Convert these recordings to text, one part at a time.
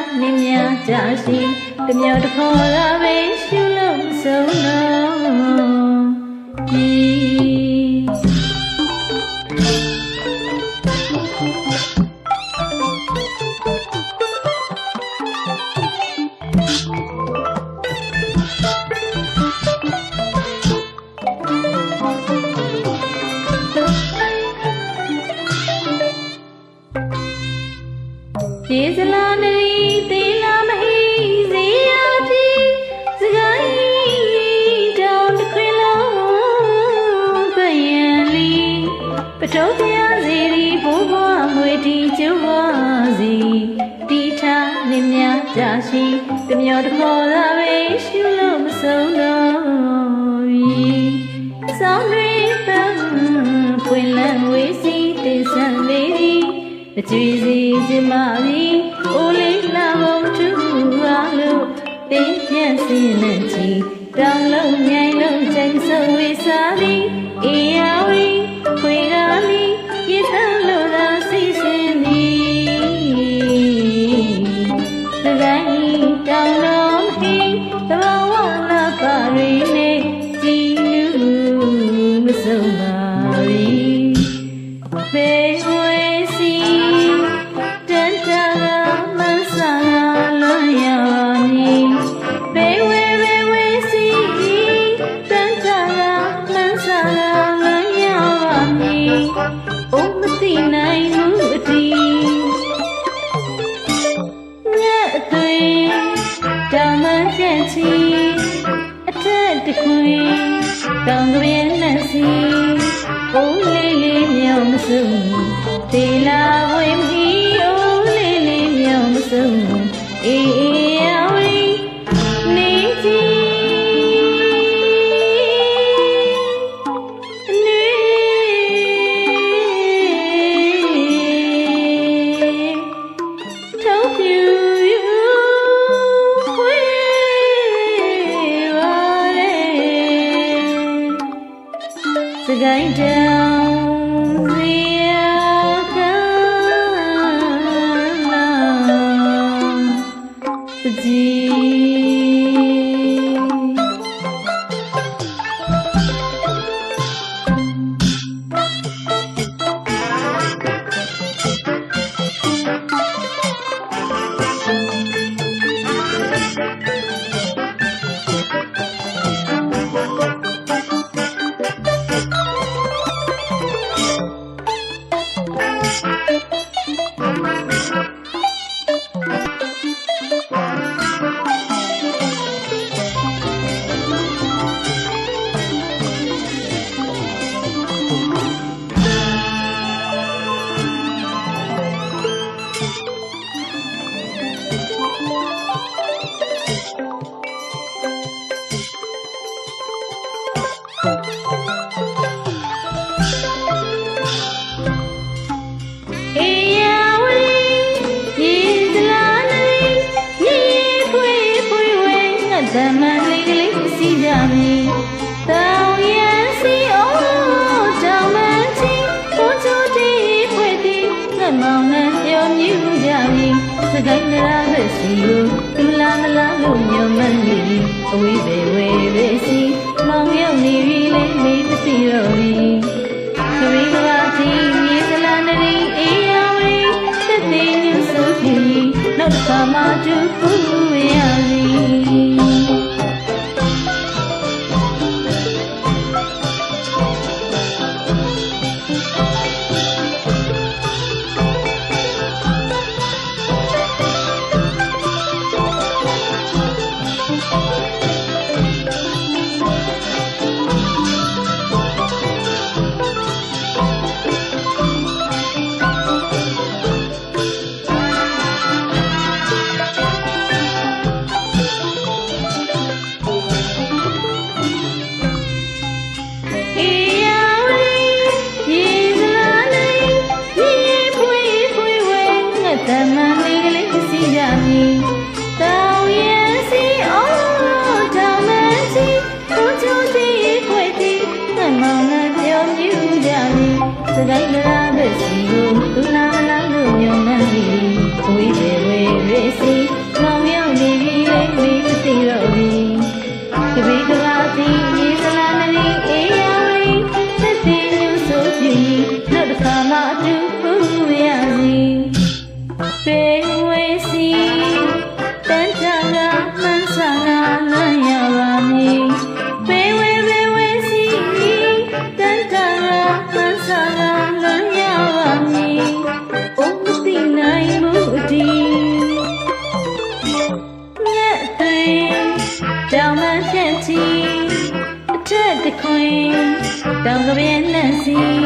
တီထာနင်းများကြစီတမြောက်တစ်ခေါ်လာပဲရှုလို့မဆုံးတော့ဒီပြေစလာန ပထုံးပြစီရီဘိုးဘွားမွေတီကျိုးဘွားစီတီထာနေမြကြရှိတမျောတခေါ်လာပဲရှုလို့မဆုံးတော့ဘူးဆောင်းတွေပန်းပွင့်လန်းဝေးစီတင်ဆန်းလေးသည်အကျွေးစီချင်ပါပြီအိုးလေးလာမုံထူပါလို့တင်းပြန့်စင်းနဲ့ချီတောင်လုံးမြိုင်လုံးချိန်ဆုံဝေးစားသည်အေ တေလာဝေမီအိုးလေးလေးမြောင်မစုံအေးအေးအဝေးနေကြီးနေထောက်ပြူယူခွေပါလေစကိုင်းတောင် တမန်လေးကလေးစီကြမည်တောင်ရန်စီအိုးတောင်မချီကိုချိုတီဖွေးတီငါမောင်နှံပြောမြူကြမည်စကိုင်းနရာပဲစီကိုသူလာမလာလို့ညမန်နေအဝေးပဲဝဲပဲစီမောင်ရောက်နေပြီလေးလေးမသိတော့ပြီ Đây. င်း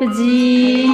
射击